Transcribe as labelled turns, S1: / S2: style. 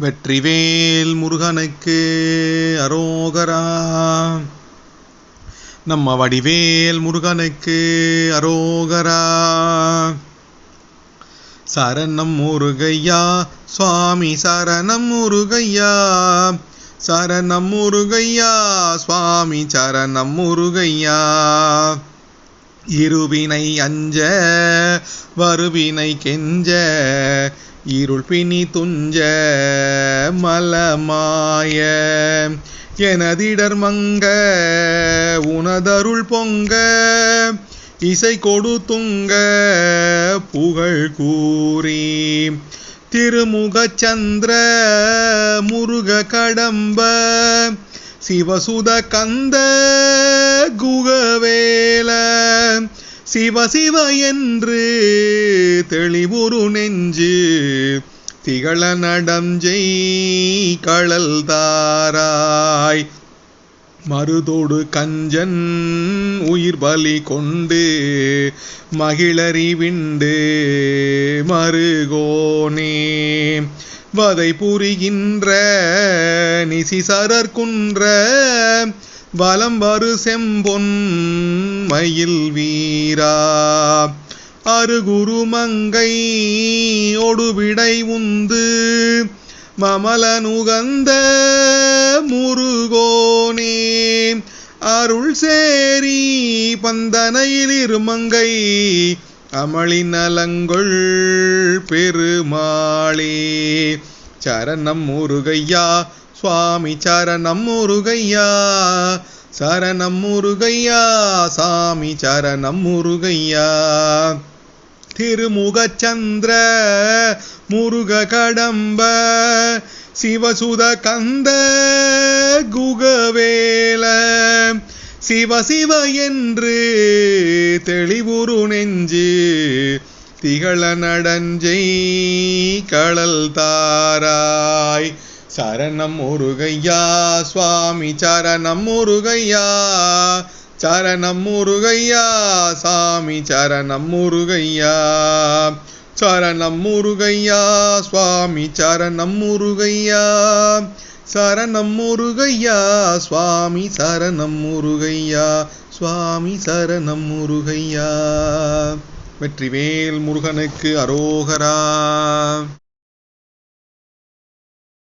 S1: வெற்றிவேல் முருகனுக்கு அரோகரா. நம்ம வடிவேல் முருகனுக்கு அரோகரா. சரணம் முருகையா சுவாமி சரணம் முருகையா. சரணம் முருகையா சுவாமி சரணம் முருகையா. இருவினை அஞ்ச வருவினை கெஞ்ச இருள் பிணி துஞ்ச மலமாய. எனதிடர் மங்க உனதருள் பொங்க. இசை கொடுத்துங்க புகழ் கூறி. திருமுகச்சந்திர முருக கடம்ப. சிவசுத கந்த குகவேல. சிவ சிவ என்று தெளிவுரு நெஞ்சு திகழ நடஞ்செய் களல் தாராய். மருதோடு கஞ்சன் உயிர் பலி கொண்டு மகிழறிவிண்டு மருகோனே. வதை புரிகின்ற நிசிசரற்குன்ற வலம் வரு செம்பொன் மயில் வீரா. அருகுருமங்கை ஒடுவிடை உந்து மமலனுகந்த முருகோனே அருள் சேரி பந்தனையில் இருமங்கை அமளின் நலங்கொள் பெருமாளே. சரணம் முருகையா சுவாமி சரணம் முருகையா சரணம் முருகையா சாமி சரணம் முருகையா. திருமுகச்சந்திர முருக கடம்ப சிவசுத கந்த குகவேல. சிவ சிவ என்று தெளிவுரு நெஞ்சு திகழ நடஞ்சை கடல் தாரா. சரணம் முருகையா சுவாமி சரணம் முருகையா சரணம் முருகையா சாமி சரணம் முருகையா சரணம் முருகையா சுவாமி சரணம் முருகையா சரணம் முருகையா சுவாமி சரணம் முருகையா சுவாமி சரணம் முருகையா வெற்றிவேல் முருகனுக்கு அரோகரா.